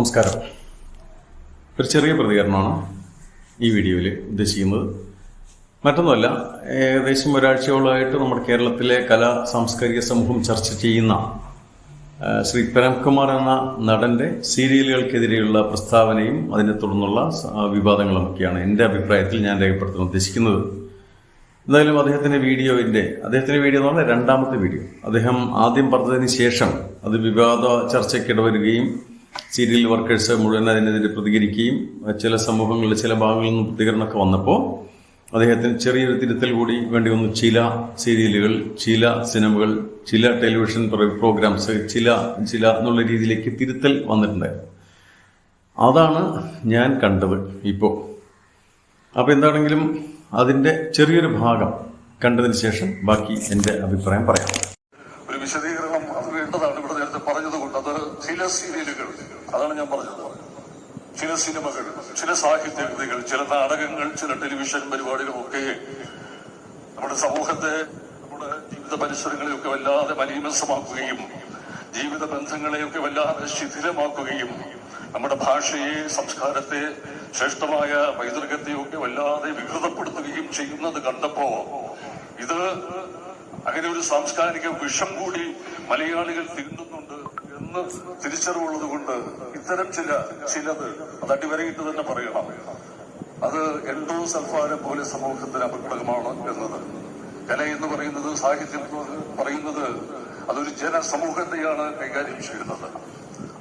നമസ്കാരം. ഒരു ചെറിയ പ്രതികരണമാണ് ഈ വീഡിയോയിൽ ഉദ്ദേശിക്കുന്നത്. മറ്റൊന്നുമല്ല ഏകദേശം ഒരാഴ്ചയോളമായിട്ട് നമ്മുടെ കേരളത്തിലെ കലാ സാംസ്കാരിക സമൂഹം ചർച്ച ചെയ്യുന്ന ശ്രീ പ്രേംകുമാർ എന്ന നടന്റെ സീരിയലുകൾക്കെതിരെയുള്ള പ്രസ്താവനയും അതിനെ തുടർന്നുള്ള വിവാദങ്ങളുമൊക്കെയാണ് എന്റെ അഭിപ്രായത്തിൽ ഞാൻ രേഖപ്പെടുത്താൻ ഉദ്ദേശിക്കുന്നത്. എന്തായാലും അദ്ദേഹത്തിന്റെ വീഡിയോയിന്റെ അദ്ദേഹത്തിന്റെ വീഡിയോ എന്ന് പറഞ്ഞാൽ രണ്ടാമത്തെ വീഡിയോ. അദ്ദേഹം ആദ്യം പറഞ്ഞതിന് ശേഷം അത് വിവാദ ചർച്ചയ്ക്കിടവരുകയും സീരിയൽ വർക്കേഴ്സ് മുഴുവൻ അതിനെതിരെ പ്രതികരിക്കുകയും ചില സമൂഹങ്ങളിൽ ചില ഭാഗങ്ങളിൽ നിന്ന് പ്രതികരണമൊക്കെ വന്നപ്പോൾ അദ്ദേഹത്തിന് ചെറിയൊരു തിരുത്തൽ കൂടി വേണ്ടി വന്നു. ചില സീരിയലുകൾ ചില സിനിമകൾ ചില ടെലിവിഷൻ പ്രോ- പ്രോഗ്രാംസ് ചില ചില എന്നുള്ള രീതിയിലേക്ക് തിരുത്തൽ വന്നിട്ടുണ്ടായിരുന്നു. അതാണ് ഞാൻ കണ്ടത് ഇപ്പോൾ അപ്പോൾ എന്താണെങ്കിലും അതിന്റെ ചെറിയൊരു ഭാഗം കണ്ടതിന് ശേഷം ബാക്കി എന്റെ അഭിപ്രായം പറയാം ഒരു വിശദീകരണം അത് വേണ്ടതാണ് ഇവിടെ നേരത്തെ പറഞ്ഞതുകൊണ്ട് അത് ചില സീരിയലുകൾ അതാണ് ഞാൻ പറഞ്ഞത്. ചില സിനിമകൾ ചില സാഹിത്യ കൃതികൾ ചില നാടകങ്ങൾ ചില ടെലിവിഷൻ പരിപാടികളൊക്കെ നമ്മുടെ സമൂഹത്തെ നമ്മുടെ ജീവിത പരിസരങ്ങളെയൊക്കെ വല്ലാതെ മലീമസമാക്കുകയും ജീവിത ബന്ധങ്ങളെയൊക്കെ വല്ലാതെ ശിഥിലമാക്കുകയും നമ്മുടെ ഭാഷയെ സംസ്കാരത്തെ ശ്രേഷ്ഠമായ പൈതൃകത്തെയൊക്കെ വല്ലാതെ വികൃതപ്പെടുത്തുകയും ചെയ്യുന്നത് കണ്ടപ്പോ ഇത് അങ്ങനെ ഒരു സാംസ്കാരിക വിഷം കൂടി മലയാളികൾ തിരുന്നുന്നുണ്ട് എന്ന് തിരിച്ചറിവുള്ളത് കൊണ്ട് ഇത്തരം ചില ചിലത് അത് അടിവരയിട്ട് തന്നെ പറയണം. അത് എൻഡോ സൽഫാരം പോലെ സമൂഹത്തിന് അപകടകമാണ് എന്നത്. കല എന്ന് പറയുന്നത് സാഹിത്യം പറയുന്നത് അതൊരു ജനസമൂഹത്തെയാണ് കൈകാര്യം ചെയ്യുന്നത്.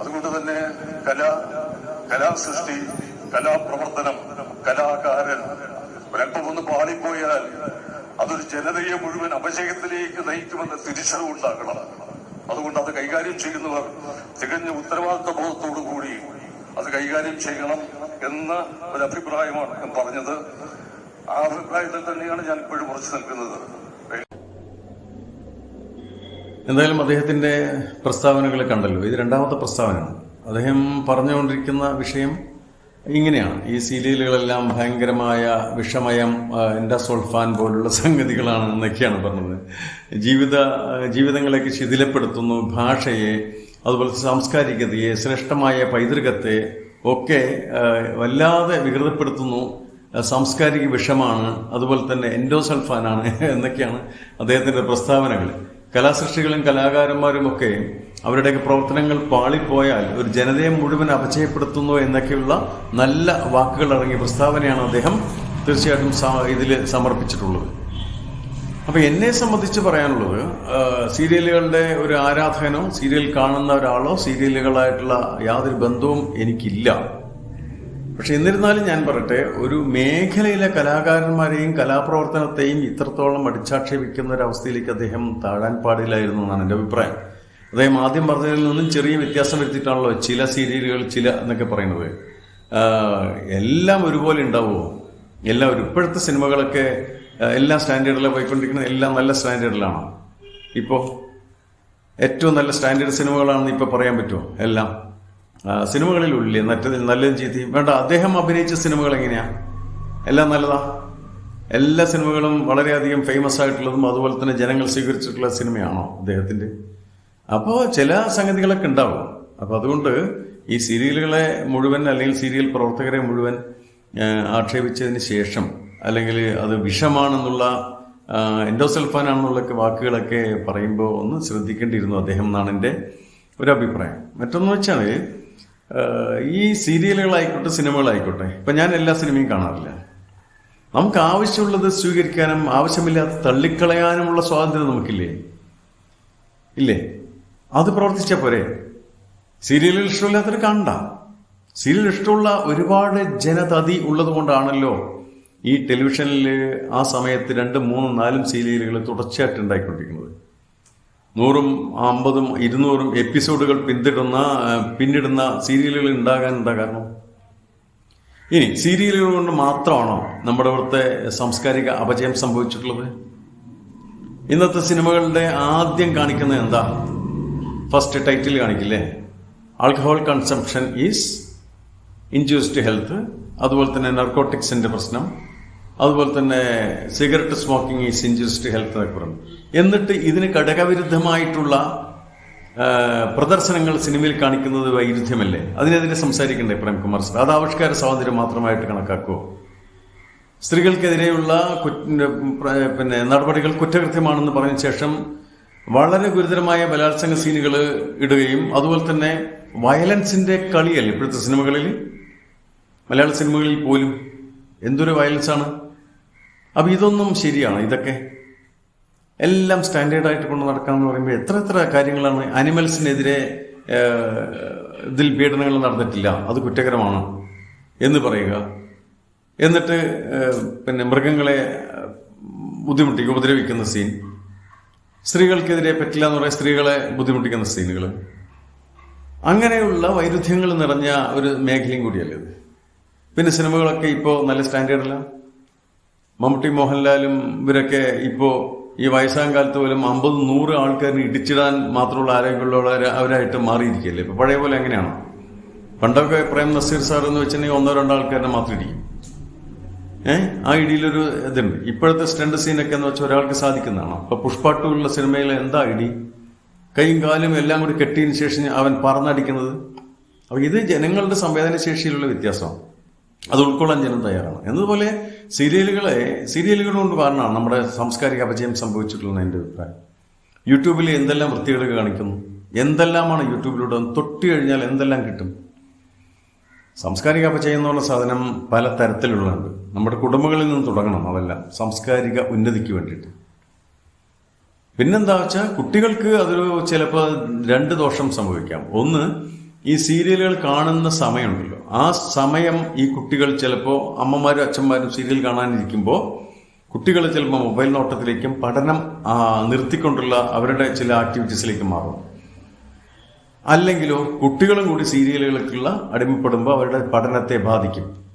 അതുകൊണ്ട് തന്നെ കല കലാസൃഷ്ടി കലാപ്രവർത്തനം കലാകാരൻ ഒരല്പം ഒന്ന് പാളിപ്പോയാൽ അതൊരു ജനതയെ മുഴുവൻ അപജയത്തിലേക്ക് നയിക്കുമെന്ന തിരിച്ചറിവുണ്ടാകണം. അതുകൊണ്ട് അത് കൈകാര്യം ചെയ്യുന്നവർ തികഞ്ഞ ഉത്തരവാദിത്ത ബോധത്തോടു കൂടി അത് കൈകാര്യം ചെയ്യണം എന്ന ഒരു അഭിപ്രായമാണ് ഞാൻ പറഞ്ഞത്. ആ അഭിപ്രായത്തിൽ തന്നെയാണ് ഞാൻ ഇപ്പോഴും ഉറച്ചു നിൽക്കുന്നത്. എന്തായാലും അദ്ദേഹത്തിന്റെ പ്രസ്താവനകൾ കണ്ടല്ലോ. ഇത് രണ്ടാമത്തെ പ്രസ്താവനയാണ്. അദ്ദേഹം പറഞ്ഞുകൊണ്ടിരിക്കുന്ന വിഷയം ഇങ്ങനെയാണ്. ഈ സീരിയലുകളെല്ലാം ഭയങ്കരമായ വിഷമയം ഇൻഡസോൾഫാൻ പോലുള്ള സംഗതികളാണ് എന്നൊക്കെയാണ് പറഞ്ഞത്. ജീവിത ജീവിതങ്ങളെയൊക്കെ ശിഥിലപ്പെടുത്തുന്നു ഭാഷയെ അതുപോലെ സാംസ്കാരികതയെ ശ്രേഷ്ഠമായ പൈതൃകത്തെ ഒക്കെ വല്ലാതെ വികൃതപ്പെടുത്തുന്നു. സാംസ്കാരിക വിഷമാണ് അതുപോലെ തന്നെ എൻഡോസൾഫാനാണ് എന്നൊക്കെയാണ് അദ്ദേഹത്തിന്റെ പ്രസ്താവനകൾ. കലാസൃഷ്ടികളും കലാകാരന്മാരും ഒക്കെ അവരുടെയൊക്കെ പ്രവർത്തനങ്ങൾ പാളിപ്പോയാൽ ഒരു ജനതയെ മുഴുവൻ അപചയപ്പെടുത്തുന്നു എന്നൊക്കെയുള്ള നല്ല വാക്കുകൾ അടങ്ങിയ പ്രസ്താവനയാണ് അദ്ദേഹം തീർച്ചയായിട്ടും ഇതിൽ സമർപ്പിച്ചിട്ടുള്ളത്. അപ്പൊ എന്നെ സംബന്ധിച്ച് പറയാനുള്ളത് സീരിയലുകളുടെ ഒരു ആരാധകനോ സീരിയൽ കാണുന്ന ഒരാളോ സീരിയലുകളായിട്ടുള്ള യാതൊരു ബന്ധവും എനിക്കില്ല. പക്ഷെ എന്നിരുന്നാലും ഞാൻ പറയട്ടെ ഒരു മേഖലയിലെ കലാകാരന്മാരെയും കലാപ്രവർത്തനത്തെയും ഇത്രത്തോളം അടിച്ചാക്ഷേപിക്കുന്ന ഒരു അവസ്ഥയിലേക്ക് അദ്ദേഹം താഴാൻ പാടില്ലായിരുന്നു എന്നാണ് എന്റെ അഭിപ്രായം. അദ്ദേഹം ആദ്യം പറഞ്ഞതിൽ നിന്നും ചെറിയ വ്യത്യാസം വരുത്തിയിട്ടാണല്ലോ ചില സീരിയലുകൾ ചില എന്നൊക്കെ പറയുന്നത്. എല്ലാം ഒരുപോലെ ഉണ്ടാവുമോ എല്ലാവരും ഇപ്പോഴത്തെ സിനിമകളൊക്കെ എല്ലാ സ്റ്റാൻഡേർഡിലും പോയിക്കൊണ്ടിരിക്കുന്നത് എല്ലാം നല്ല സ്റ്റാൻഡേർഡിലാണോ? ഇപ്പോൾ ഏറ്റവും നല്ല സ്റ്റാൻഡേർഡ് സിനിമകളാണെന്ന് ഇപ്പോൾ പറയാൻ പറ്റുമോ? എല്ലാം. സിനിമകളിലുള്ളില്ലേ മറ്റേ നല്ലതും ചീത്തയും. വേണ്ട അദ്ദേഹം അഭിനയിച്ച സിനിമകൾ എങ്ങനെയാ? എല്ലാം നല്ലതാ? എല്ലാ സിനിമകളും വളരെയധികം ഫേമസ് ആയിട്ടുള്ളതും അതുപോലെ തന്നെ ജനങ്ങൾ സ്വീകരിച്ചിട്ടുള്ള സിനിമയാണോ അദ്ദേഹത്തിന്റെ? അപ്പോൾ ചില സംഗതികളൊക്കെ ഉണ്ടാവും. അപ്പോൾ അതുകൊണ്ട് ഈ സീരിയലുകളെ മുഴുവൻ അല്ലെങ്കിൽ സീരിയൽ പ്രവർത്തകരെ മുഴുവൻ ആക്ഷേപിച്ചതിന് ശേഷം അല്ലെങ്കിൽ അത് വിഷമാണെന്നുള്ള എൻഡോസൽഫാനാണെന്നുള്ള വാക്കുകളൊക്കെ പറയുമ്പോൾ ഒന്ന് ശ്രദ്ധിക്കേണ്ടിയിരുന്നു അദ്ദേഹം എന്നാണ് എന്റെ ഒരു അഭിപ്രായം. മറ്റൊന്ന് വെച്ചാൽ ഈ സീരിയലുകളായിക്കോട്ടെ സിനിമകളായിക്കോട്ടെ ഇപ്പം ഞാൻ എല്ലാ സിനിമയും കാണാറില്ല. നമുക്ക് ആവശ്യമുള്ളത് സ്വീകരിക്കാനും ആവശ്യമില്ലാത്ത തള്ളിക്കളയാനുമുള്ള സ്വാതന്ത്ര്യം നമുക്കില്ലേ? ഇല്ലേ? അത് പ്രവർത്തിച്ച പോരെ സീരിയലിൽ ഇഷ്ടമില്ലാത്തവർ കാണണ്ട സീരിയൽ ഇഷ്ടമുള്ള ഒരുപാട് ജനതതി ഉള്ളത് കൊണ്ടാണല്ലോ ഈ ടെലിവിഷനിൽ ആ സമയത്ത് രണ്ടും മൂന്നും നാലും സീരിയലുകൾ തുടർച്ചയായിട്ട് ഉണ്ടായിക്കൊണ്ടിരിക്കുന്നത്. നൂറും അമ്പതും ഇരുന്നൂറും എപ്പിസോഡുകൾ പിന്തിടുന്ന പിന്നിടുന്ന സീരിയലുകൾ ഉണ്ടാകാൻ എന്താ കാരണം? ഇനി സീരിയലുകൾ കൊണ്ട് മാത്രമാണോ നമ്മുടെ ഇവിടുത്തെ സാംസ്കാരിക അപജയം സംഭവിച്ചിട്ടുള്ളത്? ഇന്നത്തെ സിനിമകളുടെ ആദ്യം കാണിക്കുന്നത് എന്താ? First title കാണിക്കില്ലേ? Alcohol consumption is injurious to health അതുപോലെ തന്നെ നർക്കോട്ടിക്സിന്റെ പ്രശ്നം. അതുപോലെ തന്നെ cigarette smoking is injurious to health എന്നൊക്കെ പറഞ്ഞു എന്നിട്ട് ഇതിന് ഘടകവിരുദ്ധമായിട്ടുള്ള പ്രദർശനങ്ങൾ സിനിമയിൽ കാണിക്കുന്നത് വൈരുദ്ധ്യമല്ലേ? അതിനെതിരെ സംസാരിക്കണ്ടേ പ്രേംകുമാർ സാർ? അത് ആവിഷ്കാര സ്വാതന്ത്ര്യം മാത്രമായിട്ട് കണക്കാക്കുമോ സ്ത്രീകൾക്കെതിരെയുള്ള പിന്നെ നടപടികൾ കുറ്റകൃത്യമാണെന്ന് പറഞ്ഞ ശേഷം വളരെ ഗുരുതരമായ ബലാത്സംഗ സീനുകൾ ഇടുകയും അതുപോലെ തന്നെ വയലൻസിന്റെ കളിയല്ലേ ഇപ്പോഴത്തെ സിനിമകളിൽ? മലയാള സിനിമകളിൽ പോലും എന്തൊരു വയലൻസാണ്? അപ്പൊ ഇതൊന്നും ശരിയാണ് ഇതൊക്കെ എല്ലാം സ്റ്റാൻഡേർഡായിട്ട് കൊണ്ട് നടക്കാന്ന് പറയുമ്പോൾ എത്ര എത്ര കാര്യങ്ങളാണ് അനിമൽസിനെതിരെ ഇതിൽ പീഡനങ്ങൾ നടന്നിട്ടില്ല അത് കുറ്റകരമാണ് എന്ന് പറയുക. എന്നിട്ട് പിന്നെ മൃഗങ്ങളെ ബുദ്ധിമുട്ടിക്കുക ഉപദ്രവിക്കുന്ന സീൻ. സ്ത്രീകൾക്കെതിരെ പറ്റില്ല എന്ന് പറയുന്ന സ്ത്രീകളെ ബുദ്ധിമുട്ടിക്കുന്ന സീനുകൾ അങ്ങനെയുള്ള വൈരുദ്ധ്യങ്ങൾ നിറഞ്ഞ ഒരു മേഖലയും കൂടിയല്ലേ ഇത്. പിന്നെ സിനിമകളൊക്കെ ഇപ്പോൾ നല്ല സ്റ്റാൻഡേർഡല്ല. മമ്മൂട്ടി മോഹൻലാലും ഇവരൊക്കെ ഇപ്പോൾ ഈ വയസ്സാം കാലത്ത് പോലും അമ്പത് നൂറ് ആൾക്കാരിന് ഇടിച്ചിടാൻ മാത്രമുള്ള ആരോഗ്യമുള്ളവർ അവരായിട്ട് മാറിയിരിക്കുകയല്ലേ? ഇപ്പോൾ പഴയ പോലെ എങ്ങനെയാണോ പണ്ടൊക്കെ പ്രേം നസീർ സാർ എന്ന് വെച്ചിട്ടുണ്ടെങ്കിൽ ഒന്നോ രണ്ടോ ആൾക്കാരെ മാത്രം ഇടിക്കും. ഏഹ് ആ ഇടിയിലൊരു ഇതുണ്ട്. ഇപ്പോഴത്തെ സ്റ്റണ്ട് സീനൊക്കെ എന്ന് വെച്ചാൽ ഒരാൾക്ക് സാധിക്കുന്നതാണ്. അപ്പൊ പുഷ്പ ടു ഉള്ള സിനിമയിൽ എന്താ ഇടി? കൈയും കാലും എല്ലാം കൂടി കെട്ടിയതിന് ശേഷം അവൻ പറന്നടിക്കുന്നത്? അപ്പൊ ഇത് ജനങ്ങളുടെ സംവേദനശേഷിയിലുള്ള വ്യത്യാസമാണ്. അത് ഉൾക്കൊള്ളാൻ ജനം തയ്യാറാണ്. എന്നതുപോലെ സീരിയലുകളെ സീരിയലുകൾ കൊണ്ട് കാരണമാണ് നമ്മുടെ സാംസ്കാരിക അപജയം സംഭവിച്ചിട്ടുള്ള എന്റെ അഭിപ്രായം. യൂട്യൂബിൽ എന്തെല്ലാം വൃത്തികൾ കാണിക്കുന്നു? എന്തെല്ലാമാണ് യൂട്യൂബിലൂടെ? തൊട്ട് കഴിഞ്ഞാൽ എന്തെല്ലാം കിട്ടും? സാംസ്കാരിക അപചയം സാധനം പല തരത്തിലുള്ളതുണ്ട്. നമ്മുടെ കുടുംബങ്ങളിൽ നിന്ന് തുടങ്ങണം അതെല്ലാം. സാംസ്കാരിക ഉന്നതിക്ക് വേണ്ടിയിട്ട്. പിന്നെന്താ വെച്ചാൽ കുട്ടികൾക്ക് അതൊരു ചിലപ്പോൾ രണ്ട് ദോഷം സംഭവിക്കാം. ഒന്ന് ഈ സീരിയലുകൾ കാണുന്ന സമയമുണ്ടല്ലോ. ആ സമയം ഈ കുട്ടികൾ ചിലപ്പോൾ അമ്മമാരും അച്ഛന്മാരും സീരിയൽ കാണാനിരിക്കുമ്പോൾ കുട്ടികൾ ചിലപ്പോൾ മൊബൈൽ നോട്ടത്തിലേക്കും പഠനം നിർത്തിക്കൊണ്ടുള്ള അവരുടെ ചില ആക്ടിവിറ്റീസിലേക്കും മാറും. അല്ലെങ്കിലോ കുട്ടികളും കൂടി സീരിയലുകൾക്കുള്ള അടിമപ്പെടുമ്പോൾ അവരുടെ പഠനത്തെ ബാധിക്കും.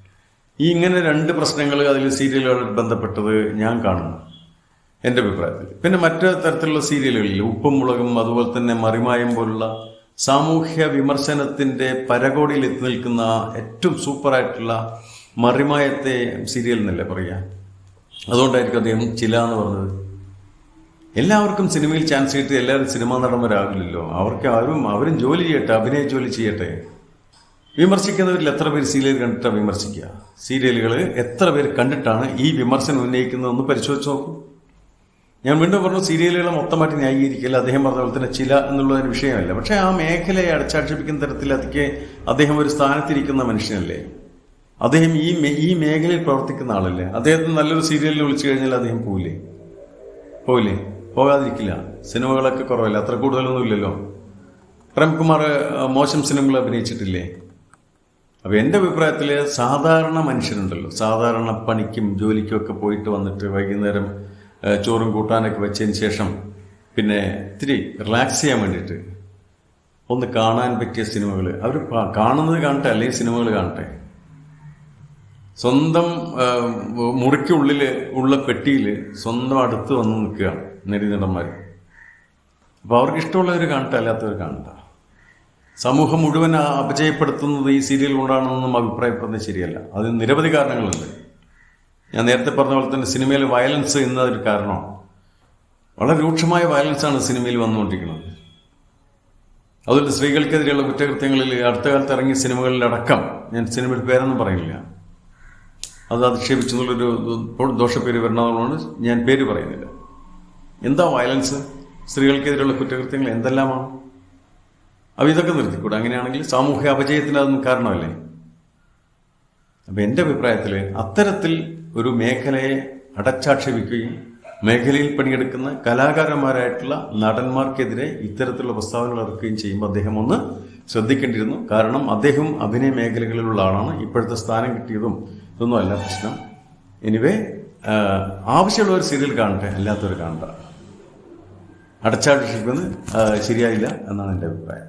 ഈ ഇങ്ങനെ രണ്ട് പ്രശ്നങ്ങൾ അതിൽ സീരിയലുകളിൽ ബന്ധപ്പെട്ടത് ഞാൻ കാണുന്നു. എന്റെ അഭിപ്രായത്തിൽ. പിന്നെ മറ്റു തരത്തിലുള്ള സീരിയലുകളിൽ ഉപ്പും മുളകും അതുപോലെ തന്നെ മറിമായം പോലുള്ള സാമൂഹ്യ വിമർശനത്തിന്റെ പരകോടിയിൽ എത്തി നിൽക്കുന്ന ഏറ്റവും സൂപ്പറായിട്ടുള്ള മറിമായത്തെ സീരിയൽ എന്നല്ലേ പറയുക അതുകൊണ്ടായിരിക്കും അദ്ദേഹം ചില എന്ന് പറഞ്ഞത്. എല്ലാവർക്കും സിനിമയിൽ ചാൻസ് കിട്ടി എല്ലാവരും സിനിമാ നടന്മാരാകില്ലല്ലോ. അവർക്ക് ആരും അവരും ജോലി ചെയ്യട്ടെ അഭിനയ ജോലി ചെയ്യട്ടെ. വിമർശിക്കുന്നവരിൽ എത്ര പേര് സീരിയൽ കണ്ടിട്ടാണ് വിമർശിക്കുക സീരിയലുകൾ എത്ര പേര് കണ്ടിട്ടാണ് ഈ വിമർശനം ഉന്നയിക്കുന്നതെന്ന് പരിശോധിച്ച് നോക്കൂ. ഞാൻ വീണ്ടും പറഞ്ഞു സീരിയലുകളെ മൊത്തമായിട്ട് ന്യായീകരിക്കില്ല അദ്ദേഹം പറഞ്ഞ പോലെ തന്നെ ചില എന്നുള്ള ഒരു വിഷയമല്ല. പക്ഷേ ആ മേഖലയെ അടച്ചാക്ഷേപിക്കുന്ന തരത്തിൽ അതിക്ക് അദ്ദേഹം ഒരു സ്ഥാനത്തിരിക്കുന്ന മനുഷ്യനല്ലേ? അദ്ദേഹം ഈ ഈ മേഖലയിൽ പ്രവർത്തിക്കുന്ന ആളല്ലേ? അദ്ദേഹത്തിന് നല്ലൊരു സീരിയലിൽ വിളിച്ചു കഴിഞ്ഞാൽ അദ്ദേഹം പോവില്ലേ? പോവില്ലേ? പോകാതിരിക്കില്ല. സിനിമകളൊക്കെ കുറവല്ല? അത്ര കൂടുതലൊന്നും ഇല്ലല്ലോ. പ്രേംകുമാർ മോശം സിനിമകൾ അഭിനയിച്ചിട്ടില്ലേ? അപ്പോൾ എന്റെ അഭിപ്രായത്തിൽ സാധാരണ മനുഷ്യരുണ്ടല്ലോ. സാധാരണ പണിക്കും ജോലിക്കും ഒക്കെ പോയിട്ട് വന്നിട്ട് വൈകുന്നേരം ചോറും കൂട്ടാനൊക്കെ വെച്ചതിന് ശേഷം പിന്നെ ഇത്തിരി റിലാക്സ് ചെയ്യാൻ വേണ്ടിയിട്ട് ഒന്ന് കാണാൻ പറ്റിയ സിനിമകൾ അവർ കാണുന്നത് കാണട്ടെ അല്ലെങ്കിൽ സിനിമകൾ കാണട്ടെ. സ്വന്തം മുറിക്കുള്ളിൽ ഉള്ള പെട്ടിയിൽ സ്വന്തം അടുത്ത് വന്ന് നിൽക്കുകയാണ് നെടുനടന്മാർ അപ്പോൾ അവർക്ക് ഇഷ്ടമുള്ളവർ കാണട്ടെ അല്ലാത്തവർ കാണണ്ട. സമൂഹം മുഴുവൻ അപജയപ്പെടുത്തുന്നത് ഈ സീരിയൽ കൊണ്ടാണെന്നൊന്നും അഭിപ്രായപ്പെടുന്നത് ശരിയല്ല. അതിന് നിരവധി കാരണങ്ങളുണ്ട്. ഞാൻ നേരത്തെ പറഞ്ഞ പോലെ തന്നെ സിനിമയിൽ വയലൻസ് എന്നതൊരു കാരണമാണ് വളരെ രൂക്ഷമായ വയലൻസാണ് സിനിമയിൽ വന്നുകൊണ്ടിരിക്കുന്നത്. അതുകൊണ്ട് സ്ത്രീകൾക്കെതിരെയുള്ള കുറ്റകൃത്യങ്ങളിൽ അടുത്ത കാലത്ത് ഇറങ്ങിയ സിനിമകളിലടക്കം ഞാൻ സിനിമയുടെ പേരൊന്നും പറയില്ല അത് അധിക്ഷേപിച്ചെന്നുള്ളൊരു ദോഷപ്പേര് വരണമെന്നുള്ളത് ഞാൻ പേര് പറയുന്നില്ല. എന്താ വയലൻസ് സ്ത്രീകൾക്കെതിരെയുള്ള കുറ്റകൃത്യങ്ങൾ എന്തെല്ലാമാണ്? അപ്പൊ ഇതൊക്കെ നിർത്തിക്കൂടെ. അങ്ങനെയാണെങ്കിൽ സാമൂഹ്യ അപജയത്തിന് അതൊന്നും കാരണമല്ലേ? അപ്പൊ എന്റെ അഭിപ്രായത്തിൽ അത്തരത്തിൽ ഒരു മേഖലയെ അടച്ചാക്ഷേപിക്കുകയും മേഖലയിൽ പണിയെടുക്കുന്ന കലാകാരന്മാരായിട്ടുള്ള നടന്മാർക്കെതിരെ ഇത്തരത്തിലുള്ള പ്രസ്താവനകൾ ഇറക്കുകയും ചെയ്യുമ്പോൾ അദ്ദേഹം ഒന്ന് ശ്രദ്ധിക്കേണ്ടിയിരുന്നു. കാരണം അദ്ദേഹം അഭിനയ മേഖലകളിലുള്ള ആളാണ്. ഇപ്പോഴത്തെ സ്ഥാനം കിട്ടിയതും ഇതൊന്നും അല്ല പ്രശ്നം. എനിവേ ആവശ്യമുള്ള ഒരു സീരിയൽ കാണട്ടെ അല്ലാത്തവർ കാണണ്ട. അടച്ചാക്ഷേപിക്കുന്നത് ശരിയായില്ല എന്നാണ് എന്റെ അഭിപ്രായം.